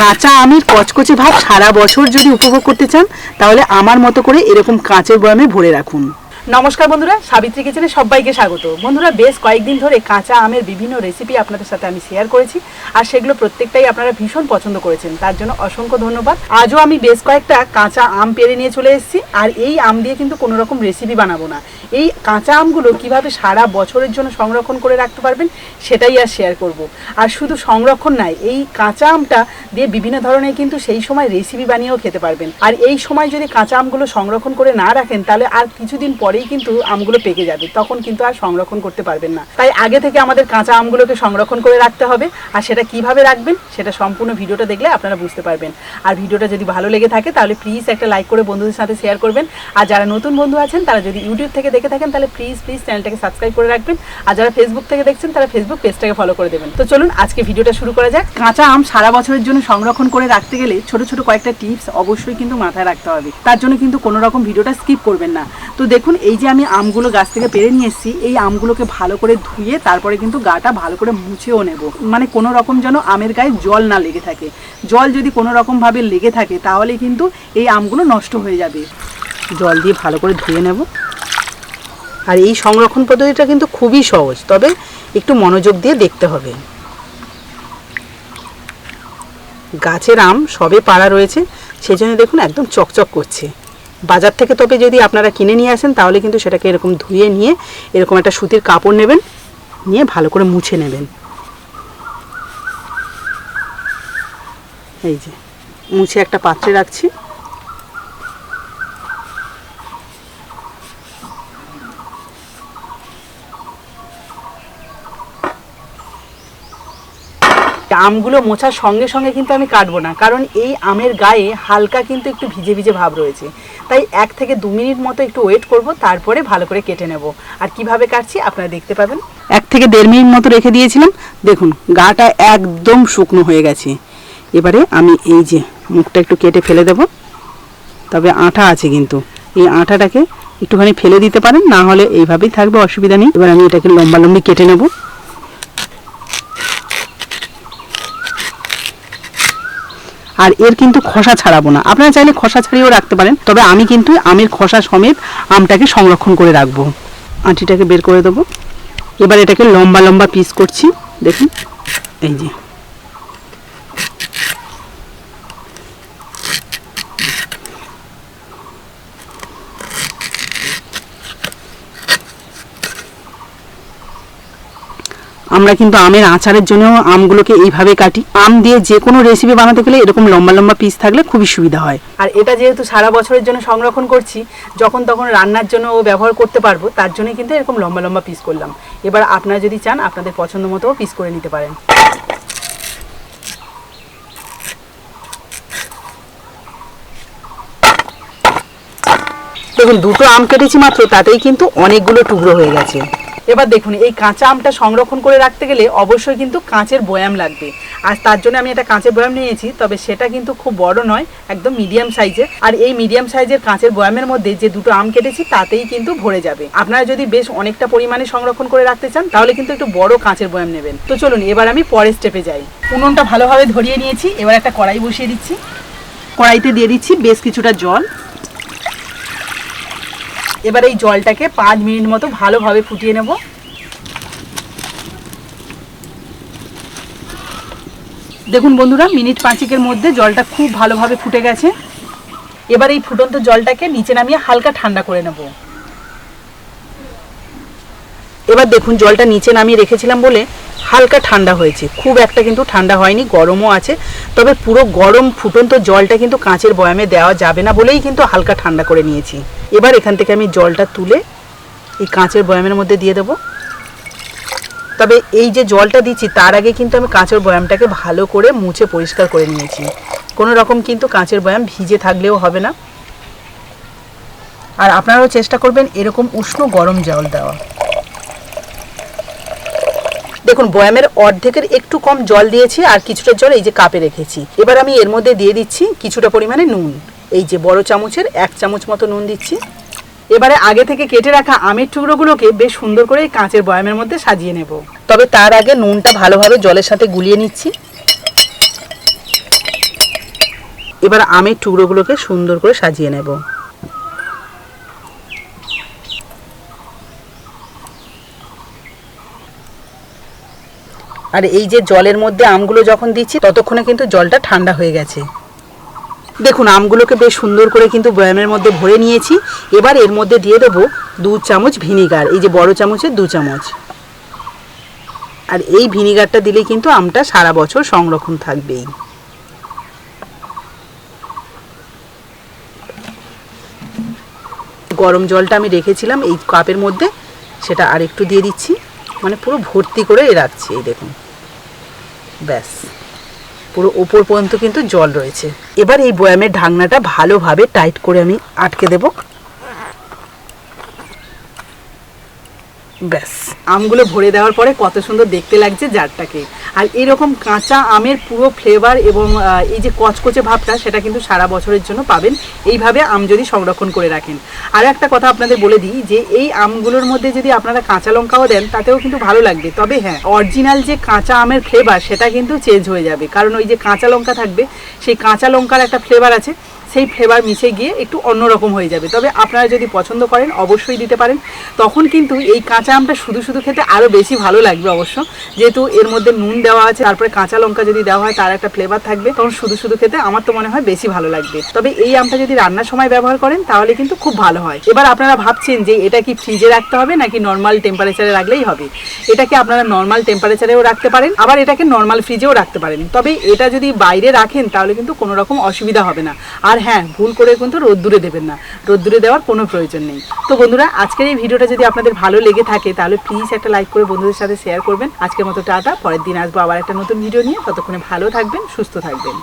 কাঁচা আমের কচকচে ভাব সারা বছর যদি উপভোগ করতে চান, তাহলে আমার মতো করে এরকম কাঁচের বয়ামে ভরে রাখুন। নমস্কার বন্ধুরা, সাবিত্রী কিচেনে সবাইকে স্বাগত। বন্ধুরা, বেশ কয়েকদিন ধরে কাঁচা আমের বিভিন্ন রেসিপি আপনাদের সাথে আমি শেয়ার করেছি, আর সেগুলো প্রত্যেকটাই আপনারা ভীষণ পছন্দ করেছেন। তার জন্য অসংখ্য ধন্যবাদ। আজও আমি বেশ কয়েকটা কাঁচা আম পেরে নিয়ে চলে এসেছি, আর এই আম দিয়ে কিন্তু কোনো রকম রেসিপি বানাবো না। এই কাঁচা আমগুলো কীভাবে সারা বছরের জন্য সংরক্ষণ করে রাখতে পারবেন, সেটাই আর শেয়ার করব। আর শুধু সংরক্ষণ নাই, এই কাঁচা আমটা দিয়ে বিভিন্ন ধরনের কিন্তু সেই সময় রেসিপি বানিয়েও খেতে পারবেন। আর এই সময় যদি কাঁচা আমগুলো সংরক্ষণ করে না রাখেন, তাহলে আর কিছুদিন পরেই কিন্তু আমগুলো পেকে যাবে, তখন কিন্তু আর সংরক্ষণ করতে পারবেন না। তাই আগে থেকে আমাদের কাঁচা আমগুলোকে সংরক্ষণ করে রাখতে হবে, আর সেটা কীভাবে রাখবেন সেটা সম্পূর্ণ ভিডিওটা দেখলে আপনারা বুঝতে পারবেন। আর ভিডিওটা যদি ভালো লেগে থাকে তাহলে প্লিজ একটা লাইক করে বন্ধুদের সাথে শেয়ার করবেন। আর যারা নতুন বন্ধু আছেন, তারা যদি ইউটিউব থেকে দেখে থাকেন, তাহলে প্লিজ প্লিজ চ্যানেলটাকে সাবস্ক্রাইব করে রাখবেন। আর যারা ফেসবুক থেকে দেখছেন, তারা ফেসবুক পেজটাকে ফলো করে দেবেন। তো চলুন আজকে ভিডিওটা শুরু করা যাক। কাঁচা আম সারা বছরের জন্য সংরক্ষণ করে রাখতে গেলে ছোট ছোট কয়েকটা টিপস অবশ্যই কিন্তু মাথায় রাখতে হবে। তার জন্য কিন্তু কোনো রকম ভিডিওটা স্কিপ করবেন না। তো দেখুন এই যে আমি আমগুলো গাছ থেকে পেরে নিয়ে এসেছি, এই আমগুলোকে ভালো করে ধুয়ে তারপরে কিন্তু গাটা ভালো করে মুছেও নেব। মানে কোনো রকম যেন আমের গায়ে জল না লেগে থাকে। জল যদি কোনো রকমভাবে লেগে থাকে, তাহলে কিন্তু এই আমগুলো নষ্ট হয়ে যাবে। জল দিয়ে ভালো করে ধুয়ে নেব। আর এই সংরক্ষণ পদ্ধতিটা কিন্তু খুবই সহজ, তবে একটু মনোযোগ দিয়ে দেখতে হবে। গাছের আম সবে পাড়া রয়েছে, সেজন্য দেখুন একদম চকচক করছে। বাজার থেকে তবে যদি আপনারা কিনে নিয়ে আসেন, তাহলে কিন্তু সেটাকে এরকম ধুয়ে নিয়ে, এরকম একটা সুতির কাপড় নেবেন, নিয়ে ভালো করে মুছে নেবেন। এই যে, মুছে একটা পাত্রে রাখছি। আমগুলো মোছার সঙ্গে সঙ্গে কিন্তু আমি কাটবো না, কারণ এই আমের গায়ে হালকা কিন্তু একটু ভিজে ভিজে ভাব রয়েছে। তাই এক থেকে দু মিনিট মতো একটু ওয়েট করব, তারপরে ভালো করে কেটে নেব। আর কীভাবে কাটছি আপনারা দেখতে পাবেন। এক থেকে দেড় মিনিট মতো রেখে দিয়েছিলাম। দেখুন, গাটা একদম শুকনো হয়ে গেছে। এবারে আমি এই যে মুখটা একটু কেটে ফেলে দেব। তবে আঠা আছে কিন্তু। এই আঠাটাকে একটুখানি ফেলে দিতে পারেন, না হলে এইভাবেই থাকবে, অসুবিধা নেই। এবার আমি এটাকে লম্বা লম্বি কেটে নেব। আর এর কিন্তু খসা ছাড়াবো না। আপনারা চাইলে খসা ছাড়িয়েও রাখতে পারেন, তবে আমি কিন্তু আমের খসা সমেত আমটাকে সংরক্ষণ করে রাখব। আঁটিটাকে বের করে দেবো। এবার এটাকে লম্বা লম্বা পিস করছি। দেখুন, এই যে। আমরা কিন্তু আমের আচারের জন্য আমগুলোকে এইভাবে কাটি। আম দিয়ে যে কোনো রেসিপি বানাতে গেলে এরকম লম্বা লম্বা পিস থাকলে খুবই সুবিধা হয়। আর এটা যেহেতু সারা বছরের জন্য সংরক্ষণ করছি, যখন তখন রান্নার জন্য ব্যবহার করতে পারব, তার জন্য কিন্তু এরকম লম্বা লম্বা পিস করলাম। এবার আপনারা যদি চান, আপনাদের পছন্দ মতো পিস করে নিতে পারেন। দেখুন, দুটো আম কেটেছি মাত্র, তাতেই কিন্তু অনেকগুলো টুকরো হয়ে গেছে। এবার দেখুন, এই কাঁচা আমটা সংরক্ষণ করে রাখতে গেলে অবশ্যই কিন্তু কাঁচের বয়াম লাগবে। আর তার জন্য আমি একটা কাঁচের বয়াম নিয়েছি, তবে সেটা কিন্তু খুব বড় নয়, একদম মিডিয়াম সাইজের আর এই মিডিয়াম সাইজের কাঁচের বয়ামের মধ্যে যে দুটো আম কেটেছি, তাতেই কিন্তু ভরে যাবে। আপনারা যদি বেশ অনেকটা পরিমাণে সংরক্ষণ করে রাখতে চান, তাহলে কিন্তু একটু বড় কাঁচের বয়াম নেবেন। তো চলুন, এবার আমি পরের স্টেপে যাই। উনুনটা ভালোভাবে ধরিয়ে নিয়েছি, এবার একটা কড়াই বসিয়ে দিচ্ছি। কড়াইতে দিয়ে দিচ্ছি বেশ কিছুটা জল। এবার এই জলটাকে পাঁচ মিনিট মতো ভালোভাবে ফুটিয়ে নেব। দেখুন বন্ধুরা, মিনিট পাঁচেকের মধ্যে জলটা খুব ভালোভাবে ফুটে গেছে। এবার এই ফুটন্ত জলটাকে নিচে নামিয়ে হালকা ঠান্ডা করে নেব। এবার দেখুন, জলটা নিচে নামিয়ে রেখেছিলাম বলে হালকা ঠান্ডা হয়েছে। খুব একটা কিন্তু ঠান্ডা হয়নি, গরমও আছে। তবে পুরো গরম ফুটন্ত জলটা কিন্তু কাঁচের বয়ামে দেওয়া যাবে না বলেই কিন্তু হালকা ঠান্ডা করে নিয়েছি। এবার এখান থেকে আমি জলটা তুলে এই কাঁচের বয়ামের মধ্যে দিয়ে দেবো। তবে এই যে জলটা দিচ্ছি, তার আগে কিন্তু আমি কাঁচের বয়ামটাকে ভালো করে মুছে পরিষ্কার করে নিয়েছি। কোনো রকম কিন্তু কাঁচের বয়াম ভিজে থাকলেও হবে না। আর আপনারাও চেষ্টা করবেন এরকম উষ্ণ গরম জল দেওয়া। দেখুন, বয়ামের অর্ধেকের একটু কম জল দিয়েছি আর কিছুটা জল এই যে কাপে রেখেছি। এবার আমি এর মধ্যে দিয়ে দিচ্ছি কিছুটা পরিমাণে নুন। এই যে বড় চামচের এক চামচ মতো নুন দিচ্ছি। এবারে আগে থেকে কেটে রাখা আমের টুকরোগুলোকে বেশ সুন্দর করে কাঁচের বয়ামের মধ্যে সাজিয়ে নেব। তবে তার আগে নুনটা ভালোভাবে জলের সাথে গুলিয়ে নিচ্ছি। এবার আমের টুকরোগুলোকে সুন্দর করে সাজিয়ে নেব। আর এই যে জলের মধ্যে আমগুলো যখন দিচ্ছি, ততক্ষণে কিন্তু জলটা ঠান্ডা হয়ে গেছে। দেখুন, আমগুলোকে বেশ সুন্দর করে কিন্তু বয়ামের মধ্যে ভরে নিয়েছি। এবার এর মধ্যে দিয়ে দেবো দু চামচ ভিনিগার, এই যে বড় চামচের দু চামচ। আর এই ভিনিগারটা দিলে কিন্তু আমটা সারা বছর সংরক্ষণ থাকবেই। গরম জলটা আমি রেখেছিলাম এই কাপের মধ্যে, সেটা আর একটু দিয়ে দিচ্ছি। মানে পুরো ভর্তি করে রাখছি, এই দেখুন। ব্যাস। পুরো ওপর পর্যন্ত কিন্তু জল রয়েছে। এবার এই বয়ামের ঢাকনাটা ভালোভাবে টাইট করে আমি আটকে দেব। ব্যাস। আমগুলো ভরে দেওয়ার পরে কত সুন্দর দেখতে লাগছে জারটাকে। আর এরকম কাঁচা আমের পুরো ফ্লেভার এবং এই যে কচকচে ভাবটা, সেটা কিন্তু সারা বছরের জন্য পাবেন। এইভাবে আম যদি সংরক্ষণ করে রাখেন। আর একটা কথা আপনাদের বলে দিই, যে এই আমগুলোর মধ্যে যদি আপনারা কাঁচা লঙ্কাও দেন, তাতেও কিন্তু ভালো লাগবে। তবে হ্যাঁ অরিজিনাল যে কাঁচা আমের ফ্লেভার সেটা কিন্তু চেঞ্জ হয়ে যাবে। কারণ ওই যে কাঁচা লঙ্কা থাকবে, সেই কাঁচা লঙ্কার একটা ফ্লেভার আছে। সেই ফ্লেভার মিশে গিয়ে একটু অন্যরকম হয়ে যাবে। তবে আপনারা যদি পছন্দ করেন, অবশ্যই দিতে পারেন। তখন কিন্তু এই কাঁচা আমটা শুধু শুধু খেতে আরও বেশি ভালো লাগবে অবশ্য। যেহেতু এর মধ্যে নুন দেওয়া আছে, তারপরে কাঁচা লঙ্কা যদি দেওয়া হয়, তার একটা ফ্লেভার থাকবে। তখন শুধু শুধু খেতে আমার তো মনে হয় বেশি ভালো লাগবে। তবে এই আমটা যদি রান্নার সময় ব্যবহার করেন, তাহলে কিন্তু খুব ভালো হয়। এবার আপনারা ভাবছেন যে এটা কি ফ্রিজে রাখতে হবে, নাকি নর্মাল টেম্পারেচারে রাখলেই হবে? এটাকে আপনারা নর্মাল টেম্পারেচারেও রাখতে পারেন, আবার এটাকে নর্মাল ফ্রিজেও রাখতে পারেন। তবে এটা যদি বাইরে রাখেন, তাহলে কিন্তু কোনো রকম অসুবিধা হবে না। আর হ্যাঁ ভুল করে কিন্তু রোদ্দুরে দেবেন না। রোদ্দুরে দেওয়ার কোনো প্রয়োজন নেই। তো বন্ধুরা, আজকের এই ভিডিওটা যদি আপনাদের ভালো লেগে থাকে, তাহলে প্লিজ একটা লাইক করে বন্ধুদের সাথে শেয়ার করবেন। আজকের মতো টাটা, পরের দিন আসব আবার একটা নতুন ভিডিও নিয়ে। ততক্ষণে ভালো থাকবেন, সুস্থ থাকবেন।